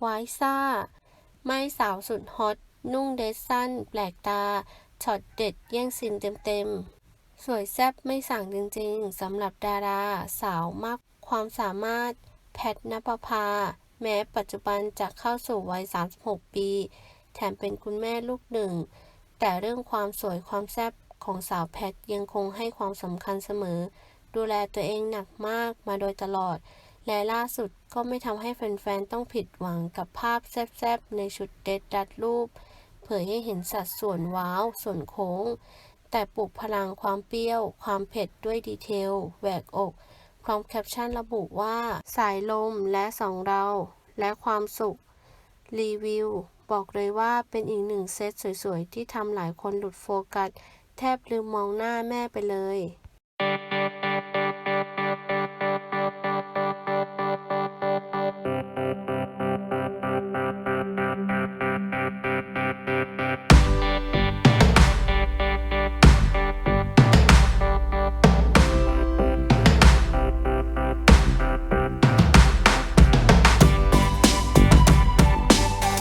ไวซ่า ไม่สาวสุดฮอต นุ่งเดรสสั้น แปลกตา ช็อตเด็ดแย่งซีนเต็มๆ สวยแซ่บไม่สั่งจริงๆ สำหรับดารา สาวมากความสามารถ แพทณปภาแม้ปัจจุบันจะเข้าสู่วัย 36 ปี แถมเป็นคุณแม่ลูกหนึ่ง แต่เรื่องความสวยความแซ่บของสาวแพทยังคงให้ความสำคัญเสมอ ดูแลตัวเองหนักมากมาโดยตลอด และล่าสุดก็ไม่ทำให้แฟนๆ ต้องผิดหวังกับภาพแซ่บๆ ในชุดเดรสรัดรูป เผยให้เห็นสัดส่วนว้าว ส่วนโค้ง แต่ปลุกพลังความเปรี้ยว ความเผ็ดด้วยดีเทลแหวกอก พร้อมแคปชั่นระบุว่า สายลมและสองเรา และความสุข รีวิว บอกเลยว่าเป็นอีกหนึ่งเซตสวยๆ ที่ทำหลายคนหลุดโฟกัส แทบลืมมองหน้าแม่ไปเลย